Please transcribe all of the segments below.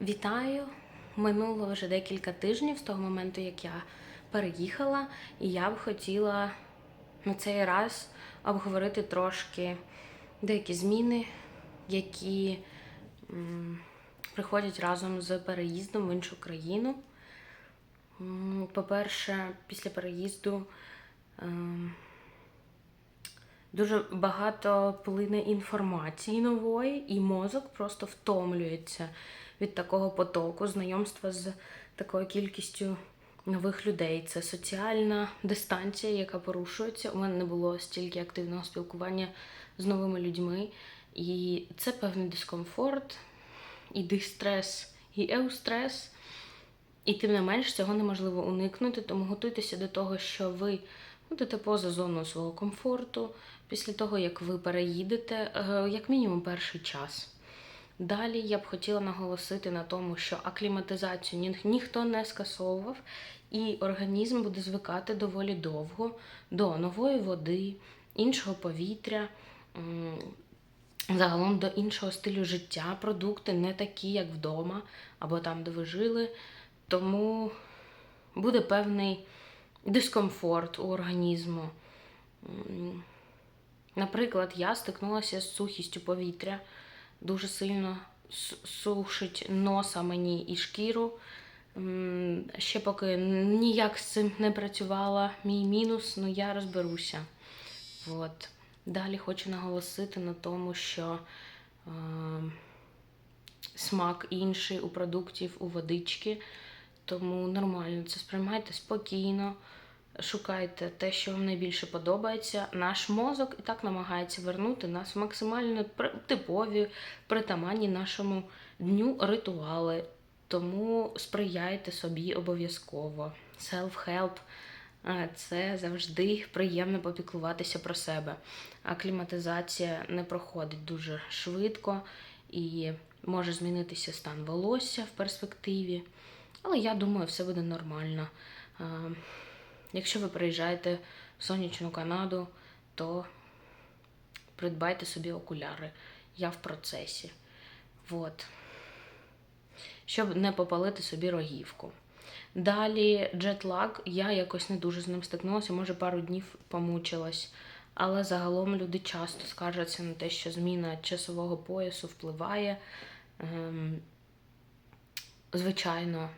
Вітаю! Минуло вже декілька тижнів з того моменту, як я переїхала, і я б хотіла на цей раз обговорити трошки деякі зміни, які м, приходять разом з переїздом в іншу країну. По-перше, після переїзду ем, дуже багато плине інформації нової, і мозок просто втомлюється від такого потоку, знайомства з такою кількістю нових людей. Це соціальна дистанція, яка порушується. У мене не було стільки активного спілкування з новими людьми, і це певний дискомфорт, і дистрес, і еустрес. І тим не менш цього неможливо уникнути, тому готуйтеся до того, що ви будете поза зоною свого комфорту після того, як ви переїдете, е, як мінімум перший час. Далі я б хотіла наголосити на тому, що акліматизацію ні- ніхто не скасовував, і організм буде звикати доволі довго до нової води, іншого повітря. Загалом до іншого стилю життя продукти не такі, як вдома, або там, де ви жили. Тому буде певний дискомфорт у організму. Наприклад, я стикнулася з сухістю повітря, дуже сильно сушить носа мені і шкіру. Ще поки ніяк з цим не працювала мій мінус, ну я розберуся. От. Далі хочу наголосити на тому, що е, смак інший у продуктів, у водички. Тому нормально це сприймайте спокійно, шукайте те, що вам найбільше подобається. Наш мозок і так намагається вернути нас в максимально типові, притаманні нашому дню ритуали. Тому сприяйте собі обов'язково. Self-help е, це завжди приємно попіклуватися про себе. Акліматизація не проходить дуже швидко і може змінитися стан волосся в перспективі. Але я думаю, все буде нормально. Якщо ви приїжджаєте в сонячну Канаду, то придбайте собі окуляри. Я в процесі. Вот. Щоб не попалити собі рогівку. Далі джетлаг, я якось не дуже з ним стикнулася, може пару днів помучилась. Але загалом люди часто скаржаться на те, що зміна часового поясу впливає. Ем, звичайно,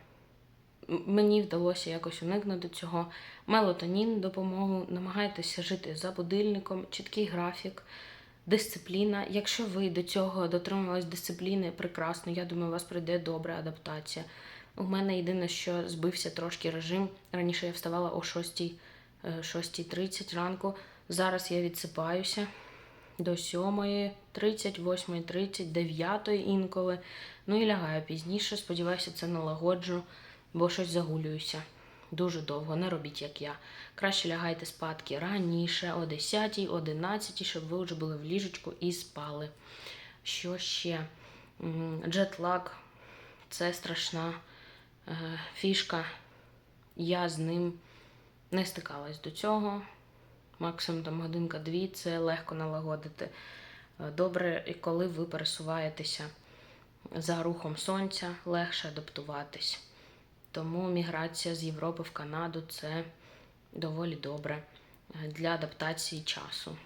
мені вдалося якось уникнути цього. Мелатонін допомогу, намагайтеся жити за будильником, чіткий графік, дисципліна. Якщо ви до цього дотримувались дисципліни, прекрасно, я думаю, у вас прийде добра адаптація. У мене єдине, що збився трошки режим. Раніше я вставала о 6, е, 6.30 ранку. Зараз я відсипаюся до 7.30, 8.30, 9 інколи. Ну і лягаю пізніше. Сподіваюся, це налагоджу, бо щось загулююся. Дуже довго, не робіть, як я. Краще лягайте спадки раніше, о 10, 11, щоб ви вже були в ліжечку і спали. Що ще? М, Джетлаг це страшна е, фішка. Я з ним не стикалась до цього. Максимум там годинка-дві це легко налагодити. Е, Добре, коли ви пересуваєтеся за рухом сонця, легше адаптуватись. Тому міграція з Європи в Канаду це доволі добре для адаптації часу.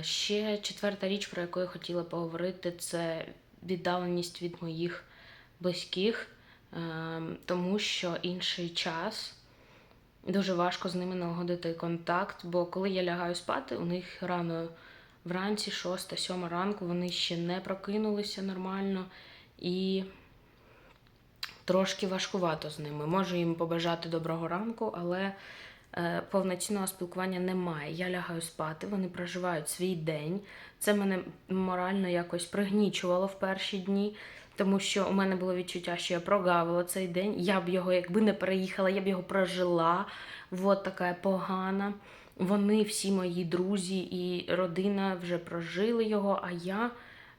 Ще четверта річ, про яку я хотіла поговорити, це віддаленість від моїх близьких, тому що інший час дуже важко з ними налагодити контакт, бо коли я лягаю спати, у них рано вранці, 6-7 ранку, вони ще не прокинулися нормально і трошки важкувато з ними. Можу їм побажати доброго ранку, але е, повноцінного спілкування немає. Я лягаю спати, вони проживають свій день. Це мене морально якось пригнічувало в перші дні, тому що у мене було відчуття, що я прогавила цей день. Я б його, якби не переїхала, я б його прожила. Вот така погана. Вони, всі мої друзі і родина вже прожили його, а я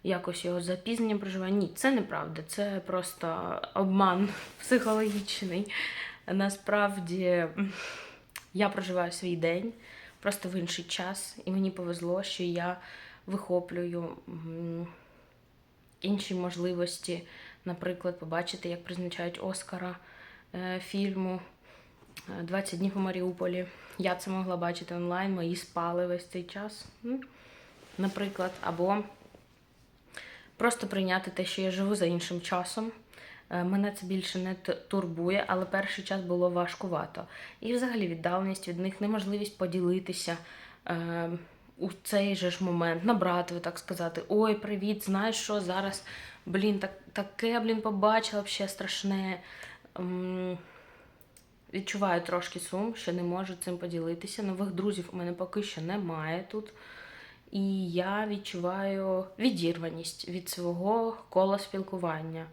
якось його з запізненням проживаю. Ні, це неправда, це просто обман психологічний. Насправді я проживаю свій день просто в інший час, і мені повезло, що я вихоплюю інші можливості наприклад, побачити, як призначають Оскара е, фільму е, 20 днів у Маріуполі. Я це могла бачити онлайн, мої спали весь цей час. Наприклад, або просто прийняти те, що я живу за іншим часом. Е, Мене це більше не турбує, але перший час було важкувато. І взагалі віддаленість від них, неможливість поділитися е, у цей же ж момент, набрати, так сказати: Ой, привіт, знаєш що, зараз, блін, так, таке, блін, побачила ще страшне. М, Відчуваю трошки сум, що не можу цим поділитися. Нових друзів у мене поки що немає тут. І я відчуваю відірваність від свого кола спілкування.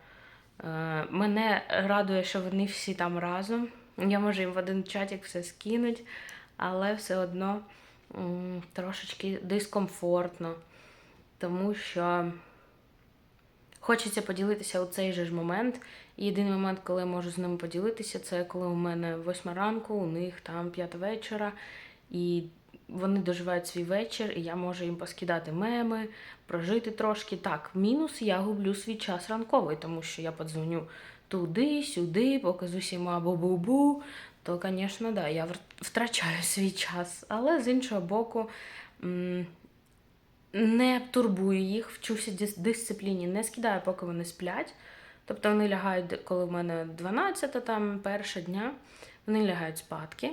Е, Мене радує, що вони всі там разом. Я можу їм в один чатик все скинуть, але все одно трошечки дискомфортно, тому що хочеться поділитися у цей же ж момент. Єдиний момент, коли я можу з ними поділитися, це коли у мене восьма ранку, у них там п'ята вечора, і вони доживають свій вечір, і я можу їм поскидати меми, прожити трошки. Так, мінус я гублю свій час ранковий, тому що я подзвоню туди, сюди, покажу всіма бу-бу-бу. То, звісно, да, я втрачаю свій час. Але з іншого боку, не турбую їх, вчуся дисципліні, не скидаю, поки вони сплять. Тобто вони лягають, коли в мене 12 там перша дня, вони лягають спадки.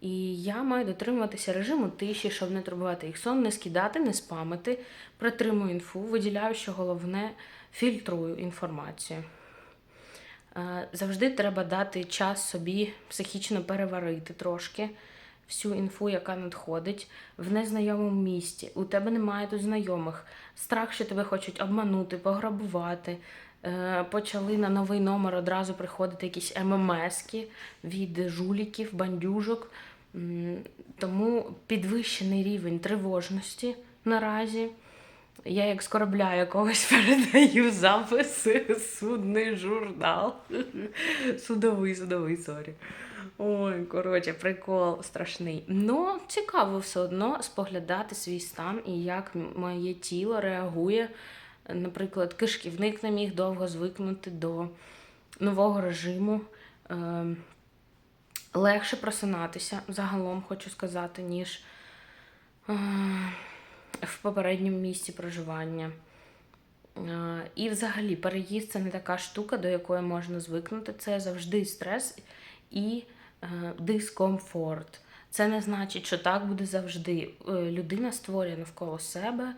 І я маю дотримуватися режиму тиші, щоб не турбувати їх сон, не скидати, не спамити, притримую інфу, виділяю, що головне, фільтрую інформацію. Е, Завжди треба дати час собі психічно переварити трошки всю інфу, яка надходить в незнайомому місті. У тебе немає тут знайомих. Страх, що тебе хочуть обманути, пограбувати. Е, Почали на новий номер одразу приходити якісь ММСки від жуліків, бандюжок. Тому підвищений рівень тривожності наразі. Я як з корабля якогось передаю записи, судний журнал. Судовий, судовий, сорі. Ой, коротше, прикол страшний. Ну, цікаво все одно споглядати свій стан і як моє тіло реагує. Наприклад, кишківник не міг довго звикнути до нового режиму. Ем, легше просинатися, загалом хочу сказати, ніж е, в попередньому місці проживання. Е, І взагалі переїзд це не така штука, до якої можна звикнути. Це завжди стрес і е, дискомфорт. Це не значить, що так буде завжди. Е, Людина створює навколо себе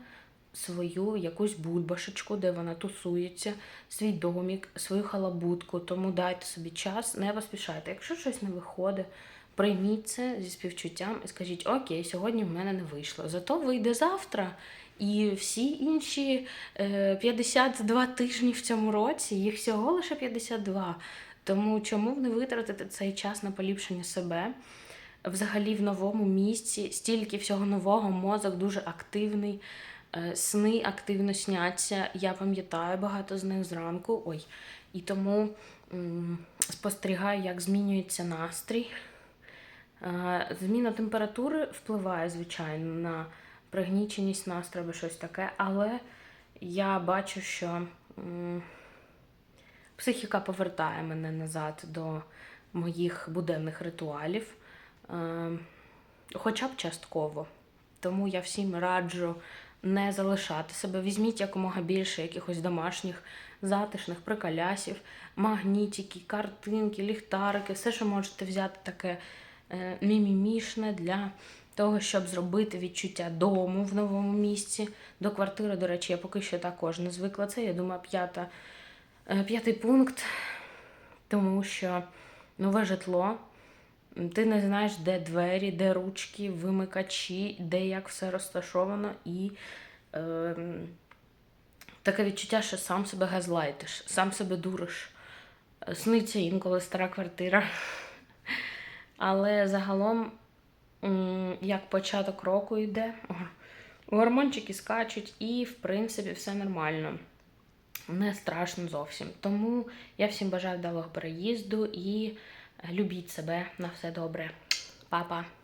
свою якусь бульбашечку, де вона тусується, свій домік, свою халабутку. Тому дайте собі час, не поспішайте. Якщо щось не виходить, прийміть це зі співчуттям і скажіть: Окей, сьогодні в мене не вийшло. Зато вийде завтра. І всі інші е, 52 тижні в цьому році, їх всього лише 52. Тому чому б не витратити цей час на поліпшення себе? Взагалі в новому місці стільки всього нового, мозок дуже активний, е, сни активно сняться. Я пам'ятаю багато з них зранку. Ой. І тому спостерігаю, як змінюється настрій. Е, Зміна температури впливає, звичайно, на пригніченість настрою або щось таке, але я бачу, що психіка повертає мене назад до моїх буденних ритуалів, е, хоча б частково. Тому я всім раджу не залишати себе. Візьміть якомога більше якихось домашніх затишних приколясів, магнітики, картинки, ліхтарики, все, що можете взяти таке е, мімімішне для того, щоб зробити відчуття дому в новому місці. До квартири, до речі, я поки що також не звикла. Це, я думаю, п'ята, е, п'ятий пункт, тому що нове житло. Ти не знаєш, де двері, де ручки, вимикачі, де як все розташовано, і е, таке відчуття, що сам себе газлайтиш, сам себе дуриш. Е, Сниться інколи стара квартира. Але загалом, як початок року йде, гормончики скачуть, і, в принципі, все нормально. Не страшно зовсім. Тому я всім бажаю вдалого переїзду і любіть себе на все добре. Па-па!